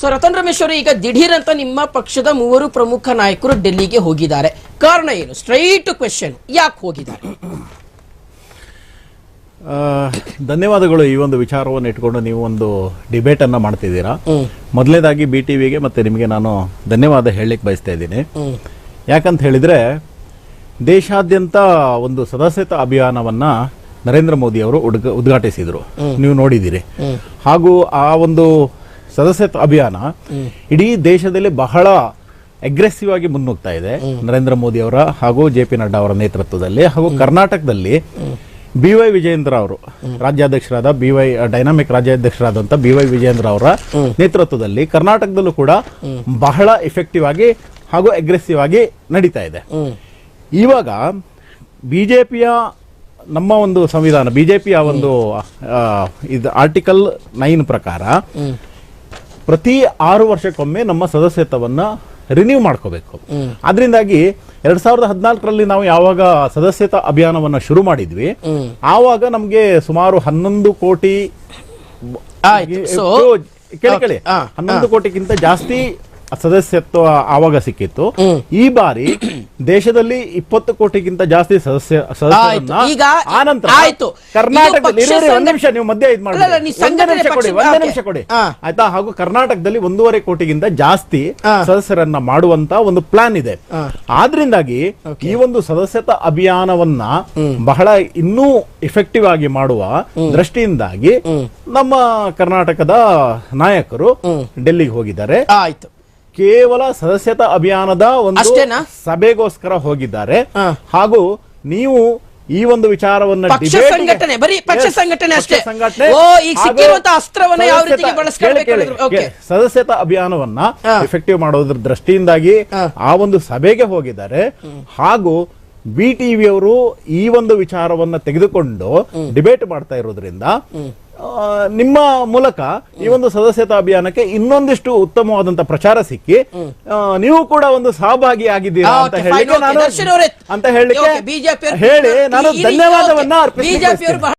So Ratan Ramesh ಅವರು ಈಗ ದಿಢೀರ್ ಅಂತ ನಿಮ್ಮ ಪಕ್ಷದ ಮೂವರು ಪ್ರಮುಖ ನಾಯಕರು ಡೆಲ್ಲಿಗೆ ಹೋಗಿದ್ದಾರೆ. ಕಾರಣ ಏನು? ಸ್ಟ್ರೈಟ್ ಕ್ವೆಶನ್ ಯಾಕೆ ಹೋಗಿದ್ದಾರೆ? ಧನ್ಯವಾದಗಳು ಈ ಒಂದು ವಿಚಾರವನ್ನು ಇಟ್ಕೊಂಡು ನೀವು ಒಂದು ಡಿಬೇಟ್ ಅನ್ನ ಮಾಡ್ತಿದ್ದೀರಾ. ಮೊದಲನೇದಾಗಿ ಬಿ ಟಿ ವಿಗೆ ಮತ್ತೆ ನಿಮಗೆ ನಾನು ಧನ್ಯವಾದ ಹೇಳಲಿಕ್ಕೆ ಬಯಸ್ತಾ ಇದ್ದೀನಿ. ಯಾಕಂತ ಹೇಳಿದ್ರೆ ದೇಶಾದ್ಯಂತ ಒಂದು ಸದಸ್ಯತಾ ಅಭಿಯಾನವನ್ನ ನರೇಂದ್ರ ಮೋದಿ ಅವರು ಉದ್ಘಾಟಿಸಿದರು. ಉದ್ಘಾಟಿಸಿದ್ರು ನೀವು ನೋಡಿದ್ದೀರಿ. ಹಾಗೂ ಆ ಒಂದು ಸದಸ್ಯತ್ವ ಅಭಿಯಾನ ಇಡೀ ದೇಶದಲ್ಲಿ ಬಹಳ ಅಗ್ರೆಸಿವ್ ಆಗಿ ಮುನ್ನುಗ್ತಾ ಇದೆ. ನರೇಂದ್ರ ಮೋದಿ ಅವರ ಹಾಗೂ ಜೆ ಪಿ ನಡ್ಡಾ ಅವರ ನೇತೃತ್ವದಲ್ಲಿ ಹಾಗೂ ಕರ್ನಾಟಕದಲ್ಲಿ ಬಿ ವೈ ವಿಜಯೇಂದ್ರ ಅವರು ರಾಜ್ಯಾಧ್ಯಕ್ಷರಾದ ಬಿ ವೈ ಡೈನಾಮಿಕ್ ರಾಜ್ಯಾಧ್ಯಕ್ಷರಾದಂತ ಬಿ ವೈ ವಿಜಯೇಂದ್ರ ಅವರ ನೇತೃತ್ವದಲ್ಲಿ ಕರ್ನಾಟಕದಲ್ಲೂ ಕೂಡ ಬಹಳ ಎಫೆಕ್ಟಿವ್ ಆಗಿ ಹಾಗೂ ಅಗ್ರೆಸಿವ್ ಆಗಿ ನಡೀತಾ ಇದೆ. ಇವಾಗ ಬಿಜೆಪಿಯ ನಮ್ಮ ಒಂದು ಸಂವಿಧಾನ ಬಿಜೆಪಿಯ ಒಂದು ಇದು ಆರ್ಟಿಕಲ್ ನೈನ್ ಪ್ರಕಾರ ಪ್ರತಿ ಆರು ವರ್ಷಕ್ಕೊಮ್ಮೆ ನಮ್ಮ ಸದಸ್ಯತ್ವವನ್ನ ರಿನ್ಯೂ ಮಾಡ್ಕೋಬೇಕು. ಅದರಿಂದಾಗಿ ಎರಡ್ ಸಾವಿರದ ಹದಿನಾಲ್ಕರಲ್ಲಿ ನಾವು ಯಾವಾಗ ಸದಸ್ಯತಾ ಅಭಿಯಾನವನ್ನ ಶುರು ಮಾಡಿದ್ವಿ ಆವಾಗ ನಮಗೆ ಸುಮಾರು ಹನ್ನೊಂದು ಕೋಟಿ ಕೇಳಿ ಕೇಳಿ. ಹನ್ನೊಂದು ಕೋಟಿಗಿಂತ ಜಾಸ್ತಿ ಸದಸ್ಯತ್ವ ಆವಾಗ ಸಿಕ್ಕಿತ್ತು. ಈ ಬಾರಿ ದೇಶದಲ್ಲಿ ಇಪ್ಪತ್ತು ಕೋಟಿಗಿಂತ ಜಾಸ್ತಿ ಸದಸ್ಯ ಸದಸ್ಯರನ್ನ ಆಯ್ತು. ಈಗ ಆನಂತರ ಆಯ್ತು. ಕರ್ನಾಟಕದಲ್ಲಿ ಇದು ಪಕ್ಷ ಇರಿ, ಇರಿ, ಒಂದ್ ನಿಮಿಷ ನೀವು ಮಧ್ಯ ಇದ್ ಮಾಡಿ ಅಲ್ಲ, ಅಲ್ಲ, ನೀವು ಒಂದೇ ಸಂಘಟನೆ ನಿಮಿಷ ಕೊಡಿ ಪಕ್ಷ- ಒಂದೇ ಓಕೆ. ನಿಮಿಷ ಕೊಡಿ. ಆ. ಆಯ್ತಾ? ಹಾಗೂ ಕರ್ನಾಟಕದಲ್ಲಿ ಒಂದೂವರೆ ಕೋಟಿಗಿಂತ ಜಾಸ್ತಿ ಆ. ಸದಸ್ಯರನ್ನ ಮಾಡುವಂತ ಒಂದು ಪ್ಲಾನ್ ಇದೆ. ಆದ್ರಿಂದಾಗಿ ಈ ಒಂದು ಸದಸ್ಯತಾ ಅಭಿಯಾನವನ್ನ ಬಹಳ ಇನ್ನೂ ಇಫೆಕ್ಟಿವ್ ಆಗಿ ಮಾಡುವ ದೃಷ್ಟಿಯಿಂದಾಗಿ ನಮ್ಮ ಕರ್ನಾಟಕದ ನಾಯಕರು ಡೆಲ್ಲಿಗೆ ಹೋಗಿದ್ದಾರೆ. ಆಯ್ತು. ಕೇವಲ ಸದಸ್ಯತಾ ಅಭಿಯಾನದ ಒಂದು ಅಷ್ಟೇನಾ? ಸಭೆಗೋಸ್ಕರ ಹೋಗಿದ್ದಾರೆ ಹಾ. ಹಾಗೂ ನೀವು ಈ ಒಂದು ವಿಚಾರವನ್ನ ಪಕ್ಷ debate ಗೆ- ಸಂಘಟನೆ, ಬರೀ ಪಕ್ಷ Yes, ಸಂಘಟನೆ ಪಕ್ಷ ಅಷ್ಟೇ. ಸಂಘಟನೆ ಓ, ಈಗ ಹಾಗೂ ಸಿಕ್ಕಿರುವಂತ ಅಸ್ತ್ರವನ್ನ ಯಾವ ರೀತಿ ಸದಸ್ಯತಾ- ಬಳಸ್ಕೊಳ್ಬೇಕು ಕೇಳಿ, ಅನ್ನೋದ್ರ- ಓಕೆ. ಕೇಳಿ. ಸದಸ್ಯತಾ ಅಭಿಯಾನವನ್ನ ಹಾ. ಎಫೆಕ್ಟಿವ್ ಮಾಡೋದ್ರ ದೃಷ್ಟಿಯಿಂದಾಗಿ ಹಾ. ಆ ಒಂದು ಸಭೆಗೆ ಹೋಗಿದ್ದಾರೆ ಹಾಗೂ ಬಿ ಟಿವಿ ಅವರು ಈ ಒಂದು ವಿಚಾರವನ್ನ ತೆಗೆದುಕೊಂಡು ಡಿಬೇಟ್ ಮಾಡ್ತಾ ಇರೋದ್ರಿಂದ ನಿಮ್ಮ ಮೂಲಕ ಈ ಒಂದು ಸದಸ್ಯತಾ ಅಭಿಯಾನಕ್ಕೆ ಇನ್ನೊಂದಿಷ್ಟು ಉತ್ತಮವಾದಂತ ಪ್ರಚಾರ ಸಿಕ್ಕಿ ನೀವು ಕೂಡ ಒಂದು ಸಹಭಾಗಿ ಆಗಿದ್ದೀರಾ ಅಂತ ಹೇಳಿ ನಾನು ಅಂತ ಹೇಳಿ ಹೇಳಿ ನಾನು ಧನ್ಯವಾದವನ್ನ ಓಕೆ,